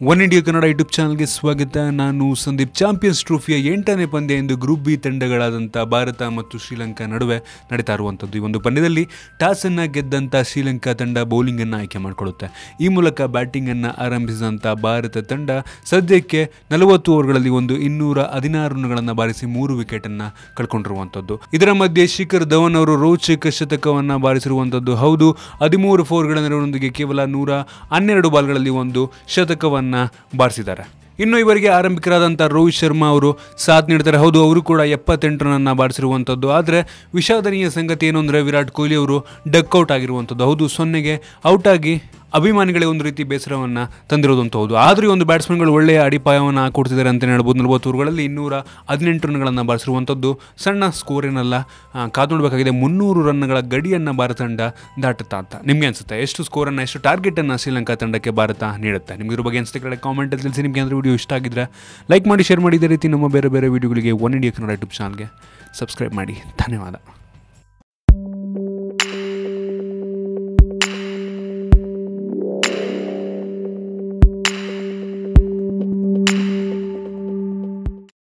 One India Kannada YouTube ಚಾನಲ್ಗೆ ಸ್ವಾಗತ. ನಾನು ಸಂದೀಪ್. ಚಾಂಪಿಯನ್ಸ್ ಟ್ರೋಫಿಯ ಎಂಟನೇ ಪಂದ್ಯ ಎಂದು ಗ್ರೂಪ್ ಬಿ ತಂಡಗಳಾದಂಥ ಭಾರತ ಮತ್ತು ಶ್ರೀಲಂಕಾ ನಡುವೆ ನಡೀತಾ ಇರುವಂಥದ್ದು ಈ ಒಂದು ಪಂದ್ಯದಲ್ಲಿ ಟಾಸನ್ನು ಗೆದ್ದಂಥ ಶ್ರೀಲಂಕಾ ತಂಡ ಬೌಲಿಂಗನ್ನು ಆಯ್ಕೆ ಮಾಡಿಕೊಳ್ಳುತ್ತೆ. ಈ ಮೂಲಕ ಬ್ಯಾಟಿಂಗನ್ನು ಆರಂಭಿಸಿದಂಥ ಭಾರತ ತಂಡ ಸದ್ಯಕ್ಕೆ ನಲವತ್ತು ಓವರ್ಗಳಲ್ಲಿ ಒಂದು ಇನ್ನೂರ ಹದಿನಾರು ರನ್ಗಳನ್ನು ಬಾರಿಸಿ ಮೂರು ವಿಕೆಟನ್ನು ಕಳ್ಕೊಂಡಿರುವಂಥದ್ದು. ಇದರ ಮಧ್ಯೆ ಶಿಖರ್ ಧವನ್ ಅವರು ರೋಚಕ ಶತಕವನ್ನು ಬಾರಿಸಿರುವಂಥದ್ದು. ಹೌದು, ಹದಿಮೂರು ಫೋರ್ಗಳ ನೆರವಿನೊಂದಿಗೆ ಕೇವಲ ನೂರ ಹನ್ನೆರಡು ಬಾಲ್ಗಳಲ್ಲಿ ಒಂದು ಶತಕವನ್ನು ಬಾರಿಸಿದ್ದಾರೆ. ಇನ್ನು ಇವರಿಗೆ ಆರಂಭಿಕರಾದಂಥ ರೋಹಿತ್ ಶರ್ಮಾ ಅವರು ಸಾಥ್ ನೀಡ್ತಾರೆ. ಹೌದು, ಅವರು ಕೂಡ ಎಪ್ಪತ್ತೆಂಟು ರನ್ನ ಬಾರಿಸಿರುವಂಥದ್ದು ಆದರೆ ವಿಷಾದನೀಯ ಸಂಗತಿ ಏನು ಅಂದರೆ ವಿರಾಟ್ ಕೊಹ್ಲಿ ಅವರು ಡಕ್ಔಟ್ ಆಗಿರುವಂಥದ್ದು ಹೌದು, ಸೊನ್ನೆಗೆ ಔಟ್ ಆಗಿ ಅಭಿಮಾನಿಗಳೇ ಒಂದು ರೀತಿ ಬೇಸರವನ್ನು ತಂದಿರೋದು ಅಂತ ಹೌದು. ಆದರೂ ಈ ಒಂದು ಬ್ಯಾಟ್ಸ್ಮನ್ಗಳು ಒಳ್ಳೆಯ ಅಡಿಪಾಯವನ್ನು ಕೊಡ್ತಿದ್ದಾರೆ ಅಂತ ಹೇಳ್ಬೋದು. ನಲವತ್ತು ಊರುಗಳಲ್ಲಿ ಇನ್ನೂರ ಹದಿನೆಂಟು ರನ್ಗಳನ್ನು ಬಳಸಿರುವಂಥದ್ದು ಸಣ್ಣ ಸ್ಕೋರ್ ಏನಲ್ಲ ಕಾದು ನೋಡಬೇಕಾಗಿದೆ ಮುನ್ನೂರು ರನ್ಗಳ ಗಡಿಯನ್ನು ಭಾರತ ತಂಡ ದಾಟುತ್ತಾ ಅಂತ. ನಿಮಗೆ ಅನಿಸುತ್ತೆ ಎಷ್ಟು ಸ್ಕೋರನ್ನು, ಎಷ್ಟು ಟಾರ್ಗೆಟನ್ನು ಶ್ರೀಲಂಕಾ ತಂಡಕ್ಕೆ ಭಾರತ ನೀಡುತ್ತೆ? ನಿಮಗೆ ಇದ್ರ ಬಗ್ಗೆ ಅನಿಸುತ್ತೆ ಕಡೆ ಕಾಮೆಂಟಲ್ಲಿ ತಿಳಿಸಿ. ನಿಮಗೆ ಅಂದರೆ ವಿಡಿಯೋ ಇಷ್ಟ ಆಗಿದ್ರೆ ಲೈಕ್ ಮಾಡಿ ಶೇರ್ ಮಾಡಿ. ಇದೇ ರೀತಿ ನಮ್ಮ ಬೇರೆ ಬೇರೆ ವಿಡಿಯೋಗಳಿಗೆ ಒನ್ ಇಂಡಿಯಾ ಕನ್ನಡ ಯೂಟ್ಯೂಬ್ ಚಾನಲ್ಗೆ ಸಬ್ಸ್ಕ್ರೈಬ್ ಮಾಡಿ. ಧನ್ಯವಾದ.